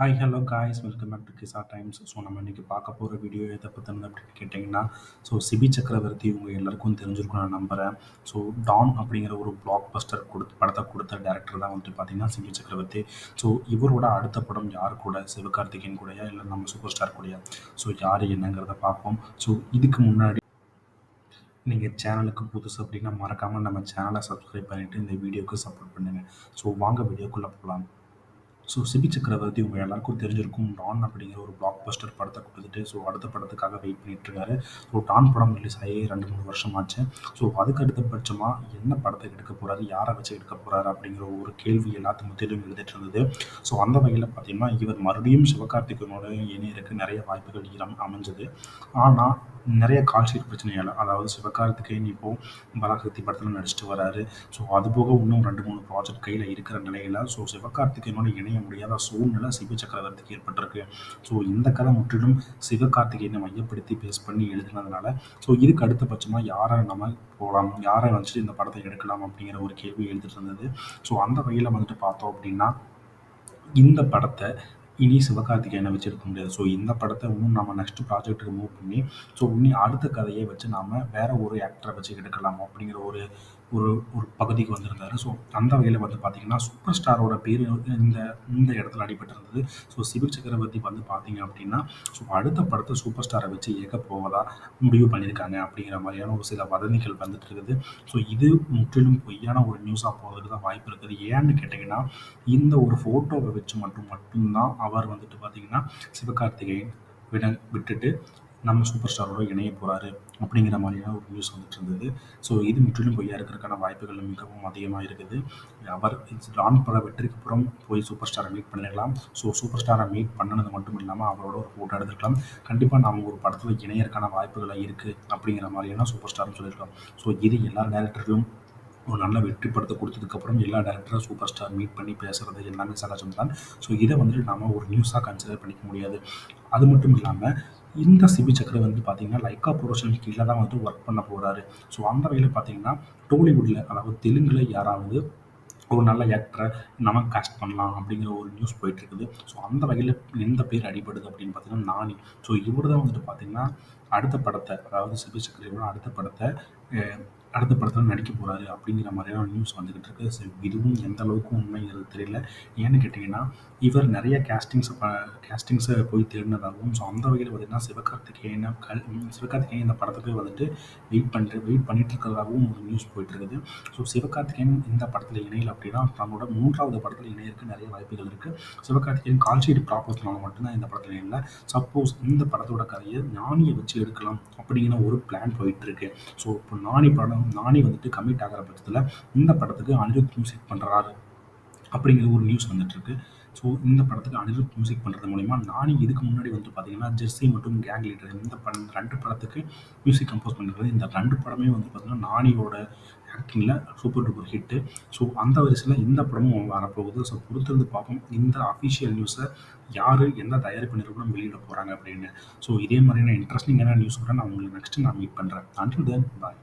Hi hello guys welcome back to Kisa times so நம்ம இன்றைக்கி பார்க்க போகிற வீடியோ எதை பற்றினது அப்படின்னு கேட்டிங்கன்னா ஸோ சிபி சக்கரவர்த்தி உங்கள் எல்லாருக்கும் தெரிஞ்சிருக்கும் நான் நம்புகிறேன் ஸோ டான் அப்படிங்கிற ஒரு பிளாக் பஸ்டர் கொடுத்து படத்தை கொடுத்த டேரக்டர் தான் வந்துட்டு பார்த்தீங்கன்னா சிபி சக்கரவர்த்தி. ஸோ இவரோட அடுத்த படம் யார் கூட? சிவகார்த்திகேயன் கூடயா? இல்லை நம்ம சூப்பர் ஸ்டார் கூடயா? ஸோ யார் என்னங்கிறத பார்ப்போம். ஸோ இதுக்கு முன்னாடி நீங்கள் சேனலுக்கு புதுசு அப்படின்னா மறக்காமல் நம்ம சேனலை சப்ஸ்கிரைப் பண்ணிவிட்டு இந்த வீடியோக்கு சப்போர்ட் பண்ணுங்கள் ஸோ வாங்க வீடியோக்குள்ளே போகலாம் ஸோ சிபி சக்கரவர்த்தி உங்கள் எல்லாருக்கும் தெரிஞ்சிருக்கும். டான் அப்படிங்கிற ஒரு பிளாக் பஸ்டர் படத்தை கொடுத்துட்டு ஸோ அடுத்த படத்துக்காக வெயிட் பண்ணிட்டுருக்காரு ஸோ டான் படம் ரிலீஸ் ஆகி ரெண்டு மூணு வருஷம் ஆச்சு. ஸோ அதுக்கு அடுத்தபட்சமாக என்ன படத்தை எடுக்க போகிறாரு யாரை வச்சு எடுக்க போகிறாரு அப்படிங்கிற ஒரு கேள்வி எல்லாத்து முத்திலும் எழுதிட்டு இருந்தது. ஸோ அந்த வகையில் பார்த்தீங்கன்னா இவர் மறுபடியும் சிவகார்த்திகனோட இணையருக்கு நிறைய வாய்ப்புகள் அமைஞ்சது. ஆனால் நிறைய கால் ஷீட் பிரச்சனையால் அதாவது சிவகார்த்திகேயன் இப்போது பராசக்தி படத்தில் நடிச்சிட்டு வராரு. ஸோ அதுபோக இன்னும் ரெண்டு மூணு ப்ராஜெக்ட் கையில் இருக்கிற நிலையில் ஸோ சிவகார்த்திகேயனோட இணைய முடியாத சூழ்நிலை சிவ சக்கரவர்த்திக்கு ஏற்பட்டிருக்கு. ஸோ இந்த கதை முற்றிலும் சிவகார்த்திகேயனை மையப்படுத்தி பேஸ் பண்ணி எழுதினதுனால ஸோ இதுக்கு அடுத்தபட்சமாக யாரை நம்ம போகலாம் யாரை வச்சுட்டு இந்த படத்தை எடுக்கலாம் அப்படிங்கிற ஒரு கேள்வி எழுதிட்டு இருந்தது. ஸோ அந்த வகையில் வந்துட்டு பார்த்தோம் அப்படின்னா இந்த படத்தை இனி சிவகார்த்திகேயனை வச்சுருக்க முடியாது. ஸோ இந்த படத்தை இன்னும் நம்ம நெக்ஸ்ட் ப்ராஜெக்ட்டுக்கு மூவ் பண்ணி ஸோ இன்னும் அடுத்த கதையை வச்சு நாம் வேற ஒரு ஆக்டரை வச்சு எடுக்கலாம் அப்படிங்கிற ஒரு ஒரு ஒரு பகுதிக்கு வந்திருந்தாரு. ஸோ அந்த வகையில் வந்து பார்த்தீங்கன்னா சூப்பர் ஸ்டாரோட பேர் இந்த இந்த இடத்துல அடிபட்டிருந்தது. ஸோ சிவில் சக்கரவர்த்தி வந்து பார்த்தீங்க அப்படின்னா ஸோ அடுத்த படத்தை சூப்பர் ஸ்டாரை வச்சு இயக்க போவதா முடிவு பண்ணியிருக்காங்க அப்படிங்கிற மாதிரியான ஒரு சில வதந்திகள் வந்துட்டு இருக்குது. ஸோ இது முற்றிலும் பொய்யான ஒரு நியூஸாக போகிறதுக்கு தான் வாய்ப்பு இருக்குது. ஏன்னு கேட்டிங்கன்னா இந்த ஒரு ஃபோட்டோவை வச்சு மட்டும் மட்டும்தான் அவர் வந்துட்டு பார்த்தீங்கன்னா சிவகார்த்திகேயன் விட விட்டுட்டு நம்ம சூப்பர் ஸ்டாரோட இணைய போகிறாரு அப்படிங்கிற மாதிரியான ஒரு நியூஸ் வந்துட்டு இருந்தது. ஸோ இது முற்றிலும் பொய்யா இருக்கிறதுக்கான வாய்ப்புகள் மிகவும் அதிகமாக இருக்குது. அவர் டான் பட வெற்றிக்கு அப்புறம் போய் சூப்பர் ஸ்டாரை மீட் பண்ணிடலாம். ஸோ சூப்பர் ஸ்டாரை மீட் பண்ணினது மட்டும் இல்லாமல் அவரோட ஒரு ஃபோட்டோ எடுத்துக்கலாம் கண்டிப்பாக நம்ம ஒரு படத்தில் இணையறக்கான வாய்ப்புகள் இருக்குது அப்படிங்கிற மாதிரியான சூப்பர் ஸ்டார்னு சொல்லியிருக்கலாம். ஸோ இது எல்லா டேரக்டர்களும் ஒரு நல்ல வெற்றி படத்தை கொடுத்ததுக்கப்புறம் எல்லா டேரக்டரும் சூப்பர் ஸ்டார் மீட் பண்ணி பேசுகிறது எல்லாமே சகஜம் தான் ஸோ இதை வந்துட்டு நாம் ஒரு நியூஸாக கன்சிடர் பண்ணிக்க முடியாது. அது மட்டும் இல்லாமல் இந்த சிபி சக்கரை வந்து பார்த்தீங்கன்னா லைக்கா ப்ரொடக்ஷன் கீழே தான் வந்து ஒர்க் பண்ண போகிறாரு ஸோ அந்த வகையில் பார்த்தீங்கன்னா டோலிவுட்டில் அதாவது தெலுங்கில் யாராவது ஒரு நல்ல ஆக்டரை நம்ம காஸ்ட் பண்ணலாம் அப்படிங்கிற ஒரு நியூஸ் போயிட்டுருக்குது. ஸோ அந்த வகையில் எந்த பேர் அடிபடுது அப்படின்னு பார்த்தீங்கன்னா நானி. ஸோ இவர் தான் வந்துட்டு பார்த்தீங்கன்னா அடுத்த படத்தை அதாவது சிபி சக்கரையோட அடுத்த படத்தை அடுத்த படத்தில் நடிக்க போகிறாரு அப்படிங்கிற மாதிரியான நியூஸ் வந்துக்கிட்டு இருக்கு. ஸோ இதுவும் எந்த அளவுக்கு உண்மைங்கிறது தெரியல. ஏன்னு கேட்டிங்கன்னா இவர் நிறைய கேஸ்டிங்ஸை ப கேஸ்டிங்ஸை போய் தேடினதாகவும் ஸோ அந்த வகையில் பார்த்திங்கன்னா சிவகார்த்திகேயனை கல் சிவகார்த்திகேயன் இந்த படத்துக்கு வந்துட்டு வெயிட் பண்ணுற வெயிட் பண்ணிட்டு இருக்கிறதாகவும் ஒரு நியூஸ் போயிட்டு இருக்குது. ஸோ சிவகார்த்திகேயன் இந்த படத்தில் இணையில் அப்படின்னா தன்னோட மூன்றாவது படத்தில் இணையருக்கு நிறைய வாய்ப்புகள் இருக்குது சிவகார்த்திகேயன் கால் ஷீட் ப்ராப்பர்ஸ்னால மட்டும்தான் இந்த படத்தில் இல்லை சப்போஸ் இந்த படத்தோட கதையை ஞானியை வச்சு எடுக்கலாம் அப்படிங்கிற ஒரு பிளான் போயிட்டுருக்கு ஸோ இப்போ நானி படம் நானே வந்துட்டு கமிட் ஆகிற பட்சத்தில் இந்த படத்துக்கு அனிருத் மியூசிக் பண்ணுறாரு அப்படிங்கிற ஒரு நியூஸ் வந்துட்டுருக்கு. ஸோ இந்த படத்துக்கு அனிருத் மியூசிக் பண்ணுறது மூலிமா நானி இதுக்கு முன்னாடி வந்து பார்த்தீங்கன்னா ஜெர்சி மற்றும் கேங் லீடர் இந்த படம் ரெண்டு படத்துக்கு மியூசிக் கம்போஸ் பண்ணிருக்கிறது இந்த ரெண்டு படமே வந்து பார்த்தீங்கன்னா நானியோட ஆக்டிங்கில் சூப்பர் டூப்பர் ஹிட்டு ஸோ அந்த வரிசையில் இந்த படமும் வரப்போகுது. ஸோ கொடுத்துருந்து பார்ப்போம். இந்த அஃபிஷியல் நியூஸை யார் எந்த தயாரிப்பு நிறுவனம் வெளியிட போகிறாங்க அப்படின்னு. ஸோ இதே மாதிரியான இன்ட்ரெஸ்டிங்கான நியூஸ் கூட நான் உங்களுக்கு நெக்ஸ்ட்டு நான் மீட் பண்ணுறேன் அண்டில் தென் பாய்